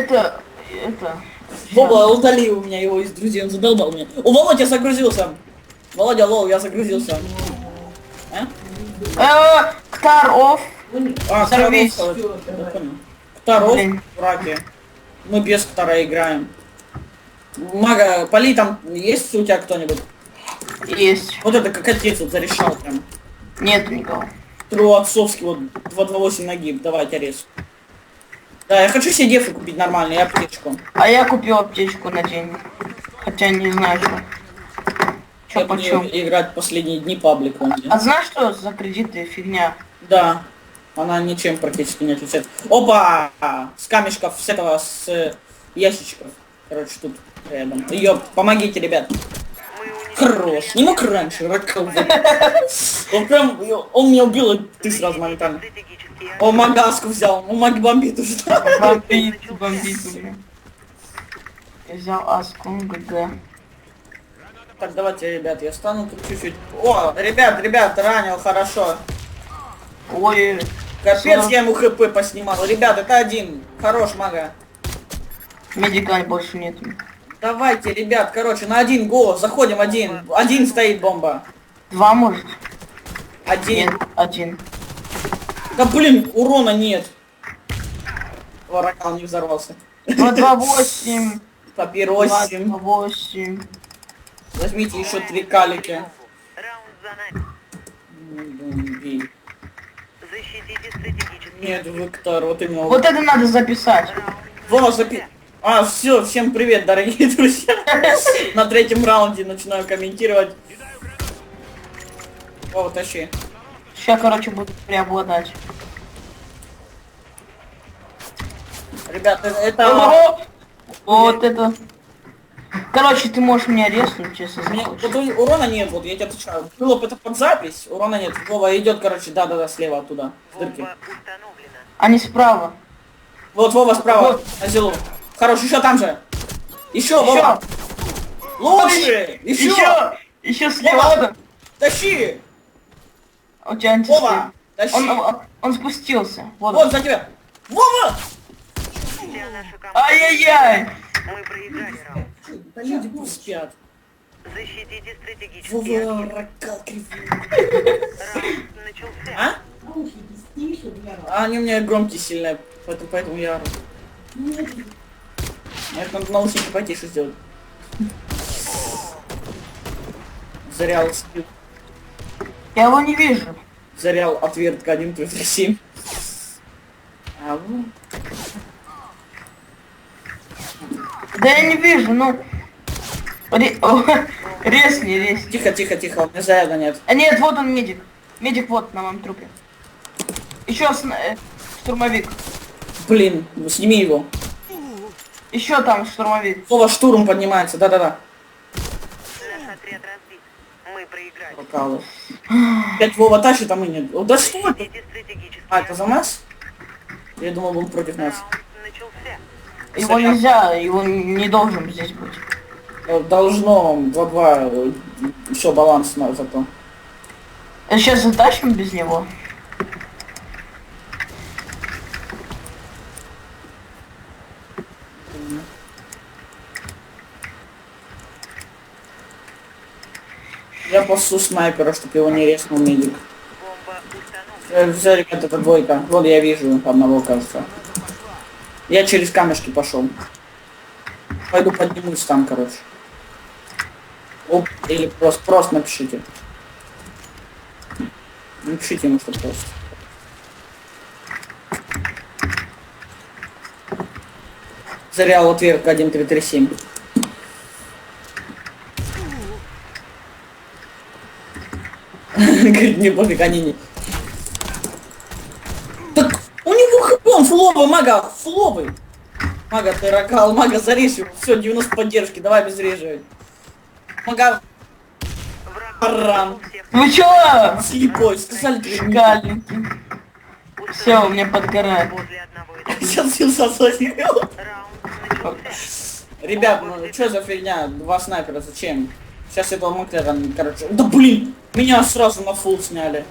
Это... Это... Вова, удали у меня его из друзей, он задолбал меня. О, Володя загрузился. Володя, лол, я загрузился. А? Э, Ктаров. А. Ктаров. Ктаров Блин. в раке. Мы без Ктара играем. Мага, Поли, там есть у тебя кто-нибудь? Есть. Вот это как отец вот зарешал прям. Нет никого. Отцовский вот 228 нагиб. Давайте рез. Да, я хочу себе дефы купить нормально, и аптечку. А я купил аптечку на день. Хотя не знаю, что. Чё Я почем. играть последние дни паблик. он. А знаешь, что за кредиты фигня? Да. Она ничем практически не отличается. Опа! С камешков, с этого, с э, ящичков. Короче, тут рядом. Ее, помогите, ребят. Хорош. Не мог раньше, ракал. Он прям, он меня убил, и ты сразу моментально. О, магаску взял, он маги бомбит уже. Бомбит, бомбит у меня. Я взял аску, ГГ. Так, давайте, ребят, я стану тут чуть-чуть. О, ребят, ребят, ранил, хорошо. Ой, Капец, я ему хп поснимал. Ребят, это один. Хорош, мага. медика больше нет. Давайте, ребят, короче, на один голос. Заходим один. Один стоит бомба. Два может? Один. Нет, один. Да блин, урона нет. Воракал не взорвался. Два, два, восемь. Два, Папиросим. два, восемь. Возьмите еще три калики. Нет, Виктор, вот именно. Вот это надо записать. Вова, запи... А, все, всем привет, дорогие друзья. На третьем раунде начинаю комментировать. Вова, тащи. Сейчас, короче, буду преобладать. Ребят, это... Ого! Вот это. Короче, ты можешь меня резнуть, если Мне- захочешь. вот урона нет, вот я тебе отвечаю. Было бы это под запись, урона нет. Вова идет, короче, да-да-да, слева оттуда, дырки. Установлена. Они справа. Вот Вова справа, Вот. на зелу. Хорош, еще там же. Еще, Вова. Лучше! Еще! Еще! Еще слева. Вова! Тащи! У тебя антистрел. Вова! Тащи! Он, он, он спустился. Вот. Вот он. за тебя! Вова! Ай-яй-яй! Мы проиграли раунд. Да люди пусть спят. Защитите стратегический Вова, начался. А? А они у меня громкие сильные, поэтому, поэтому я ору. Наверное, надо наушники потише сделать. Зарял скилл. Я его не вижу. Зарял отвертка 1 3 7. А ну. Да я не вижу, ну. Ре... Резни, резни. Тихо, тихо, тихо, у меня заряда нет. А нет, вот он медик. Медик вот на моем трупе. Еще сна- э, штурмовик. Блин, ну сними его. Еще там штурмовик. Слово штурм поднимается, да-да-да. Прокалы. Опять Вова тащит, а мы нет. О, Да что это? А, это за нас? Я думал, он против нас. Его нельзя, его не должен здесь быть. Э, Должно 2-2. Все, баланс на зато. Сейчас затащим без него. Я пасу снайпера, чтобы его не резнул медик. Э, Все, ребят, это двойка. Вот я вижу одного, кажется. Я через камешки пошел. Пойду поднимусь там, короче. Оп, или просто, просто напишите. Напишите ему, что просто. Зарял отверг 1337. Говорит, мне пофиг, они не... Так у него хп, он фуловый, мага, фуловый. Мага, ты ракал, мага, зарежь его. Все, 90 поддержки, давай обезвреживай. Мага, всех Вы чё? слепой, сказали тебе. Шкальники. Все, у меня подгорает. Сейчас. Раунд начался. Ребят, ну что за фигня? Два снайпера, зачем? Сейчас этого Маклера, короче. Да блин! Меня сразу на фул сняли.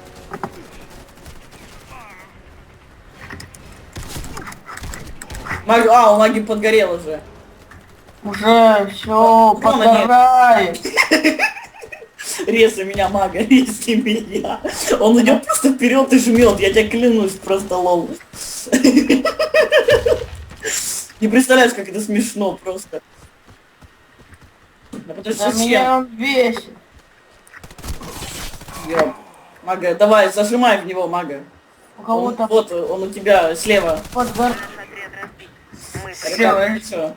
Маг... А, у маги подгорел уже. Уже все, Урона подгорает. Резай меня, мага, резни меня. Он идет просто вперед и жмет, я тебя клянусь, просто лол. Не представляешь, как это смешно просто. Да подожди, меня он бесит. Ёп. Мага, давай, зажимай в него, мага. У Он- кого-то вот, он у тебя слева. подгор... Э. всё.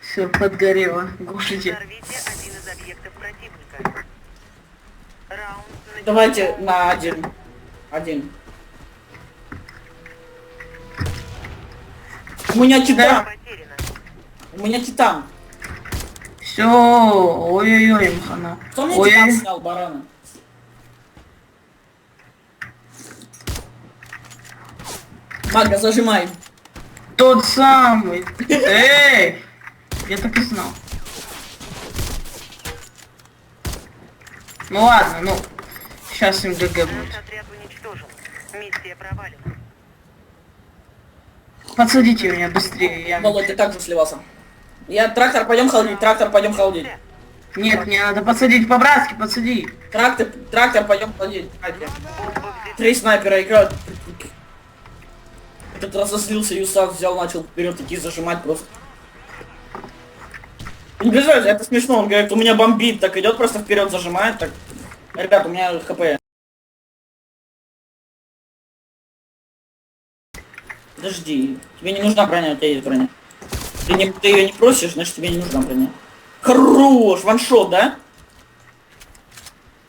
Все, подгорело. Глушите. взорвите один из объектов противника. Раунд начинается. Давайте на один. Один. У меня титан. У меня титан. Все, ой-ой-ой, мхана. Кто мне Ой, титан снял, барана? Мага, зажимай. тот самый. Эй! Я так и знал. Ну ладно, ну. Сейчас им ГГ будет. Подсадите меня быстрее. Я... Володя также сливался. Я трактор пойдем холодить, трактор пойдем холодить. Нет, мне надо подсадить по-братски, подсади. Трактор, трактор пойдем холодить. Три снайпера играют. Этот разозлился, Юсав взял, начал вперед идти зажимать просто. Не переживайте, это смешно, он говорит, у меня бомбит, так идет просто вперед зажимает, так. Ребят, у меня хп. Подожди, тебе не нужна броня, у тебя есть броня. Ты, не, ты ее не просишь, значит тебе не нужна броня. Хорош, ваншот, да?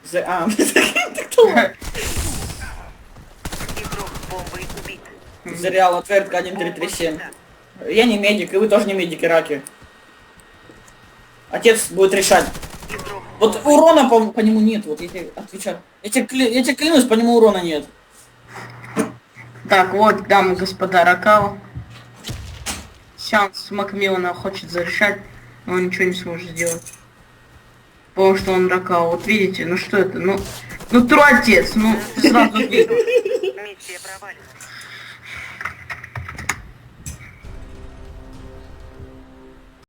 За- А, ты кто? Сериал отвертка 1337. Я не медик, и вы тоже не медики, раки. Отец будет решать. Вот урона по, по нему нет, вот я тебе отвечаю. Я тебе, кля- я тебе клянусь, по нему урона нет. Так, вот, дамы и господа, Ракал. Сеанс Макмиллана хочет зарешать, но он ничего не сможет сделать. Потому что он Ракал. Вот видите, ну что это? Ну, ну тру отец, ну сразу видно.